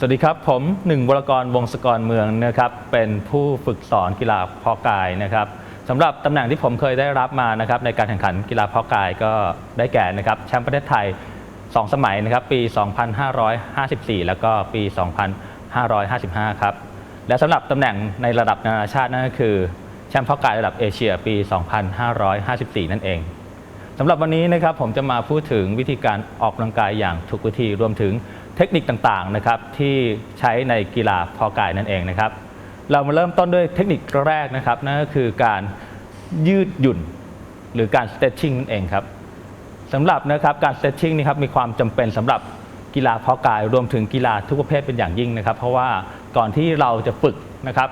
สวัสดีครับ ผมหนึ่งวรกรวงศกรเมืองนะครับเป็นผู้ฝึกสอนกีฬาเพาะกายนะครับสำหรับตำแหน่งที่ผมเคยได้รับมานะครับในการแข่งขันกีฬาเพาะกายก็ได้แก่นะครับแชมป์ประเทศไทย 2 สมัยนะครับปี 2554 แล้วก็ปี 2555 ครับและสำหรับตำแหน่งในระดับนานาชาตินั่นก็คือแชมป์เพาะกายระดับเอเชียปี 2554 นั่นเองสำหรับวันนี้นะครับผมจะมาพูดถึงวิธีการออกกำลังกายอย่างถูกวิธีรวมถึง เทคนิคต่างๆนะครับที่ใช้ในกีฬาพอกายนั่นเองนะครับ เรามาเริ่มต้นด้วยเทคนิคแรกนะครับนั่นก็คือการยืดหยุ่นหรือการ stretching นั่นเองครับสำหรับนะครับการ stretching นี่ครับมีความจำเป็นสำหรับกีฬาพอกายรวมถึงกีฬาทุกประเภทเป็นอย่างยิ่งนะครับ เพราะว่าก่อนที่เราจะฝึกนะครับ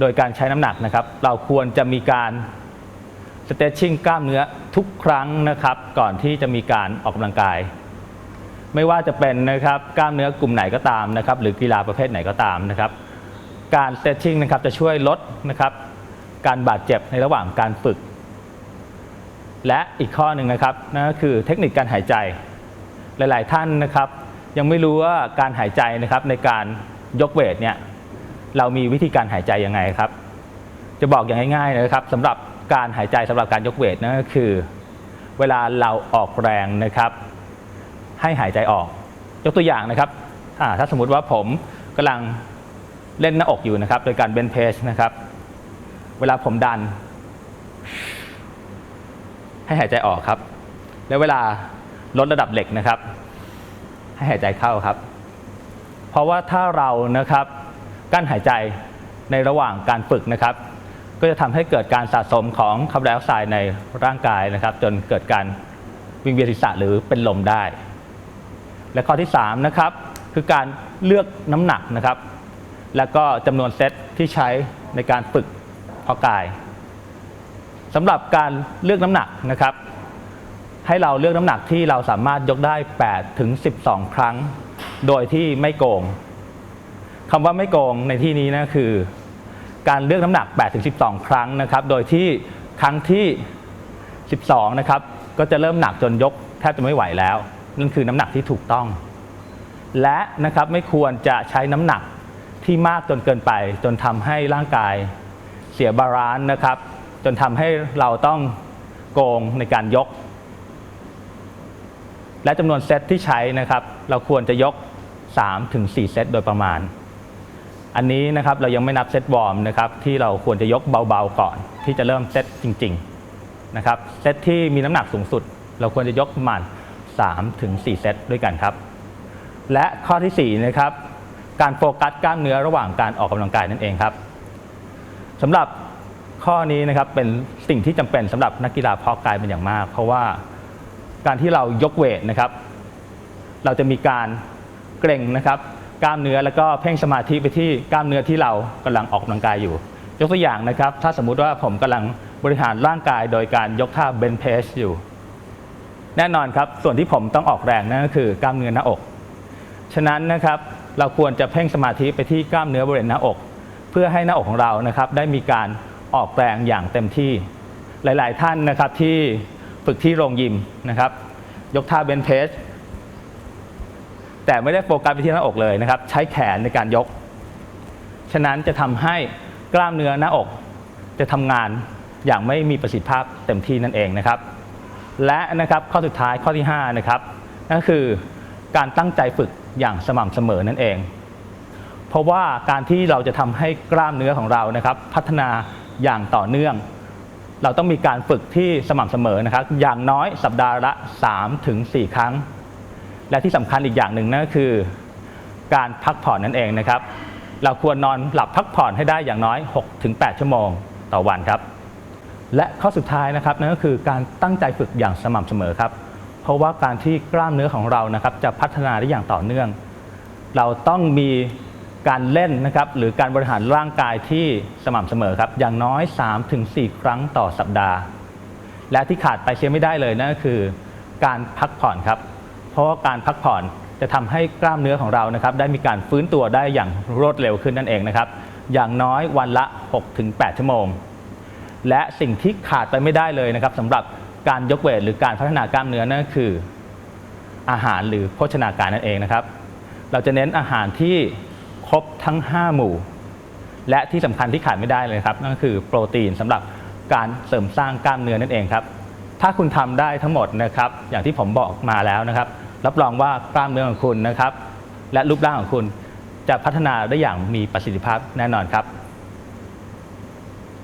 โดยการใช้น้ำหนักนะครับ เราควรจะมีการ stretching กล้ามเนื้อทุกครั้งนะครับ ก่อนที่จะมีการออกกำลังกาย ไม่ว่าจะเป็นนะครับกล้ามเนื้อกลุ่มไหนก็ตามนะครับหรือกีฬาประเภทไหนก็ตามนะครับ การ stretching นะครับจะช่วยลดนะครับการบาดเจ็บในระหว่างการฝึก และอีกข้อหนึ่งนะครับนั่นก็คือเทคนิคการหายใจหลาย ๆ ท่านนะครับ ยังไม่รู้ว่าการหายใจนะครับในการยกเวทเนี่ยเรามีวิธีการหายใจยังไงครับ จะบอกอย่างง่าย ๆ นะครับสำหรับการหายใจสำหรับการยกเวทนั่นก็คือ เวลาเราออกแรงนะครับ ให้หายใจออก ยกตัวอย่างนะครับถ้าสมมุติว่าผมกำลังเล่นหน้าอกอยู่นะครับ โดยการเบนเพสนะครับ เวลาผมดัน ให้หายใจออกครับ แล้วเวลาลดระดับเหล็กนะครับ ให้หายใจเข้าครับ เพราะว่าถ้าเรานะครับกั้นหายใจในระหว่างการฝึกนะครับ ก็จะทำให้เกิดการสะสมของคาร์บอนไดออกไซด์ในร่างกายนะครับ จนเกิดการวิงเวียนศีรษะหรือเป็นลมได้ และข้อที่3นะครับคือการเลือกน้ำหนักนะครับ แล้วก็จำนวนเซตที่ใช้ในการฝึกเพาะกายสำหรับการเลือกน้ำหนักนะครับ ให้เราเลือกน้ำหนักที่เราสามารถยกได้8ถึง12 ครั้ง โดยที่ไม่โกงคำว่าไม่โกงในที่นี้นะคือ การเลือกน้ำหนัก8ถึง12 ครั้งนะครับ โดยที่ครั้งที่ 12 นะครับ ก็จะเริ่มหนักจนยกแทบจะไม่ไหวแล้ว นั่นคือน้ำหนักที่ถูกต้อง และนะครับไม่ควรจะใช้น้ำหนักที่มากจนเกินไป จนทำให้ร่างกายเสียบาลานซ์นะครับ จนทำให้เราต้องโกงในการยก และจำนวนเซตที่ใช้นะครับ เราควรจะยก 3-4 เซตโดยประมาณ อันนี้นะครับเรายังไม่นับเซตวอร์มนะครับที่เราควรจะยกเบาๆก่อน ที่จะเริ่มเซตจริง ๆนะครับเซตที่มีน้ำหนักสูงสุด เราควรจะยกประมาณ 3-4เซตด้วยกันครับ และข้อที่4นะครับการโฟกัสกล้ามเนื้อระหว่างการออกกำลังกายนั่นเองครับสำหรับข้อนี้นะครับเป็นสิ่งที่จำเป็นสำหรับนักกีฬาเพาะกายเป็นอย่างมาก เพราะว่าการที่เรายกเวทนะครับ เราจะมีการเกร็งนะครับกล้ามเนื้อแล้วก็เพ่งสมาธิไปที่กล้ามเนื้อที่เรากำลังออกกำลังกายอยู่ ยกตัวอย่างนะครับ ถ้าสมมุติว่าผมกำลังบริหารร่างกายโดยการยกท่าเบนเพสอยู่ แน่นอนครับ ส่วนที่ผมต้องออกแรงนั่นก็คือกล้ามเนื้อหน้าอก ฉะนั้นนะครับเราควรจะเพ่งสมาธิไปที่กล้ามเนื้อบริเวณหน้าอก เพื่อให้หน้าอกของเรานะครับได้มีการออกแรงอย่างเต็มที่ หลาย ๆ ท่านนะครับที่ฝึกที่โรงยิมนะครับ ยกท่าเบนเพสแต่ไม่ได้โฟกัสไปที่หน้าอกเลยนะครับ ใช้แขนในการยก ฉะนั้นจะทำให้กล้ามเนื้อหน้าอก จะทำงานอย่างไม่มีประสิทธิภาพเต็มที่นั่นเองนะครับ และนะครับข้อสุดท้ายข้อที่5นะครับนั่นคือการตั้งใจฝึกอย่างสม่ำเสมอนั่นเอง เพราะว่าการที่เราจะทำให้กล้ามเนื้อของเรานะครับ พัฒนาอย่างต่อเนื่อง เราต้องมีการฝึกที่สม่ำเสมอนะครับ อย่างน้อยสัปดาห์ละ3ถึง4ครั้ง และที่สำคัญอีกอย่างหนึ่งนั่นก็คือ การพักผ่อนนั่นเองนะครับ เราควรนอนหลับพักผ่อนให้ได้อย่างน้อย6ถึง8ชั่วโมงต่อวันครับ และข้อสุดท้ายนะครับนั่นก็คือการตั้งใจฝึกอย่างสม่ำเสมอครับ เพราะว่าการที่กล้ามเนื้อของเรานะครับจะพัฒนาได้อย่างต่อเนื่อง เราต้องมีการเล่นนะครับหรือการบริหารร่างกายที่สม่ำเสมอครับอย่างน้อย 3-4 ครั้งต่อสัปดาห์ และที่ขาดไปเสียไม่ได้เลยนั่นก็คือ การพักผ่อนครับ เพราะว่าการพักผ่อนจะทำให้กล้ามเนื้อของเรานะครับได้มีการฟื้นตัวได้อย่างรวดเร็วขึ้นนั่นเองนะครับอย่างน้อยวันละ 6-8 ชั่วโมง และสิ่งที่ขาดไปไม่ได้เลยนะครับสำหรับการยกเวทหรือการพัฒนากล้ามเนื้อนั่นคืออาหารหรือโภชนาการนั่นเองนะครับ เราจะเน้นอาหารที่ครบทั้ง 5 หมู่ และที่สำคัญที่ขาดไม่ได้เลยครับนั่นคือโปรตีนสำหรับการเสริมสร้างกล้ามเนื้อนั่นเองครับ ถ้าคุณทำได้ทั้งหมดนะครับ อย่างที่ผมบอกมาแล้วนะครับ รับรองว่ากล้ามเนื้อของคุณนะครับ และรูปร่างของคุณจะพัฒนาได้อย่างมีประสิทธิภาพแน่นอนครับ